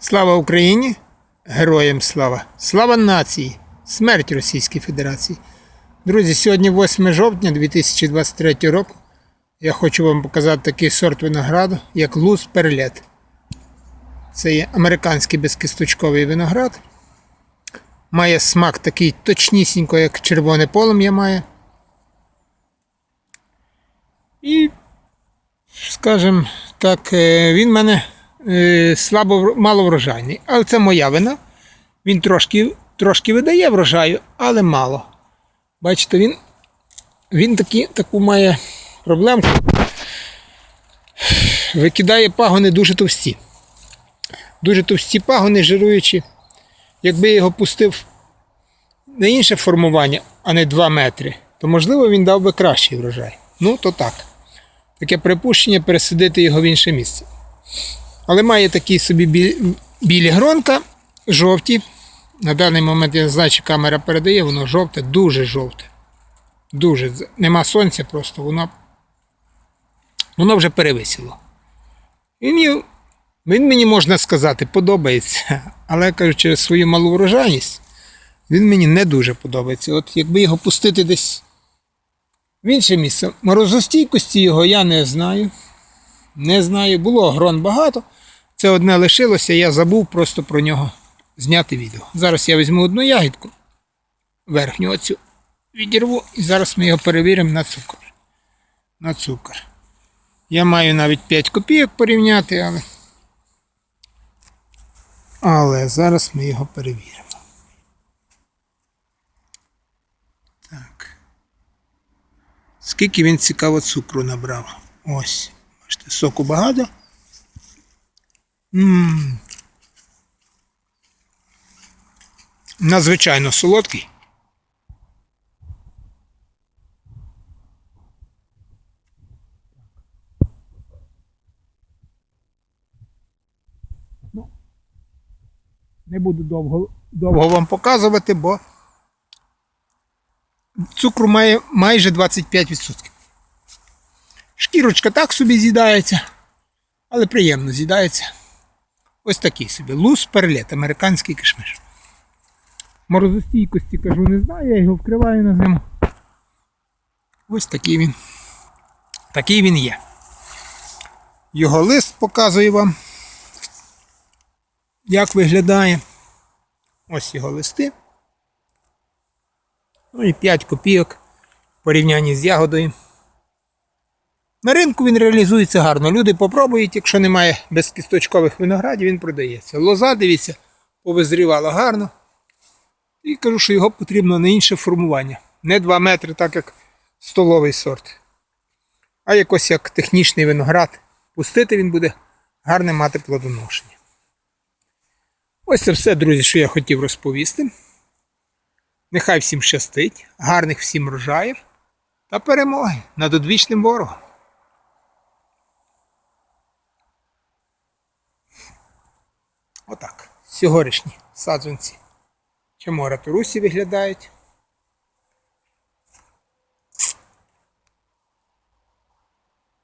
Слава Україні! Героям слава! Слава нації! Смерть Російській Федерації! Друзі, сьогодні 8 жовтня 2023 року. Я хочу вам показати такий сорт винограду, як Луз Перлет. Це є американський безкісточковий виноград. Має смак такий точнісінько, як червоне полум'я має. І, скажімо так, е, він мене слабо вр- маловрожайний. Але це моя вина. Він трошки, трошки видає врожаю, але мало. Бачите, він, він такі, таку має проблемку. Викидає пагони дуже товсті. Дуже товсті пагони, жируючі. Якби я його пустив на інше формування, а не 2 метри, то можливо він дав би кращий врожай. Ну, то так. Таке припущення пересадити його в інше місце. Але має такі собі бі- білі гронка, жовті. На даний момент я не знаю, чи камера передає, воно жовте, дуже жовте. Дуже. Нема сонця просто, воно, воно вже перевисіло. Він, мені- він мені, можна сказати, подобається. Але я кажу, через свою малу врожайність він мені не дуже подобається. От якби його пустити десь в інше місце. Морозостійкості його я не знаю. Не знаю. Було грон багато. Це одне лишилося, я забув просто про нього зняти відео. Зараз я візьму одну ягідку, верхню оцю відірву, і зараз ми його перевіримо на цукор. На цукор. Я маю навіть 5 копійок порівняти, але. Але зараз ми його перевіримо. Так. Скільки він цікаво цукру набрав? Ось. Бачите, соку багато. М Надзвичайно солодкий. Ну, Не буду довго, довго вам показувати, бо цукру має майже 25%. Шкірочка так собі з'їдається, але приємно з'їдається. Ось такий собі. Луз перлет, американський кишмиш. Морозостійкості кажу, не знаю, я його вкриваю на зиму. Ось такий він. Такий він є. Його лист показую вам, як виглядає. Ось його листи. Ну і 5 копійок в порівнянні з ягодою. На ринку він реалізується гарно. Люди попробують, якщо немає безкісточкових виноградів, він продається. Лоза, дивіться, повизрівала гарно. І кажу, що його потрібно на інше формування. Не 2 метри, так як столовий сорт. А якось як технічний виноград. Пустити він буде гарне мати плодоношення. Ось це все, друзі, що я хотів розповісти. Нехай всім щастить, гарних всім врожаїв та перемоги над одвічним ворогом. Отак. Сьогоднішні саджанці Чамора Турусі виглядають.